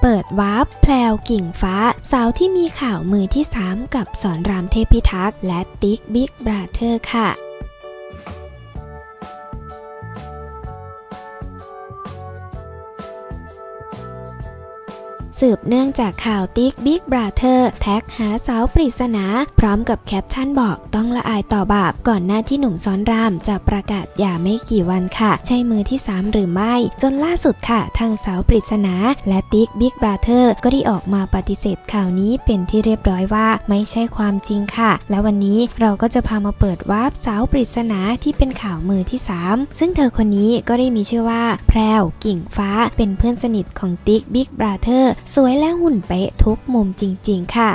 เปิดวาร์ปแพลวกิ่งฟ้า สาวที่มีข่าวมือที่ 3 กับสอนรามเทพิทักษ์และติ๊กบิ๊กบราเธอร์ค่ะ สืบเนื่องจากข่าวติ๊กบิ๊กบราเธอร์แท็กหาสาวปริศนา พร้อมกับแคปชั่นบอกต้องละอายต่อบาปก่อนหน้าที่หนุ่มซ้อนรามจะประกาศหย่าไม่กี่วันค่ะ ใช่มือที่ 3 หรือไม่ จนล่าสุดค่ะ ทางสาวปริศนา และติ๊กบิ๊กบราเธอร์ก็ได้ออกมาปฏิเสธข่าวนี้เป็นที่เรียบร้อยว่าไม่ใช่ความจริงค่ะ และวันนี้เราก็จะพามาเปิดวาร์ปสาวปริศนาที่เป็นข่าวมือที่ 3 ซึ่งเธอคนนี้ก็ได้มีชื่อว่า แพรวกิ่งฟ้าเป็นเพื่อนสนิทของติ๊กบิ๊กบราเธอร์สวยและหุ่นเป๊ะทุกมุมจริง ๆ ค่ะ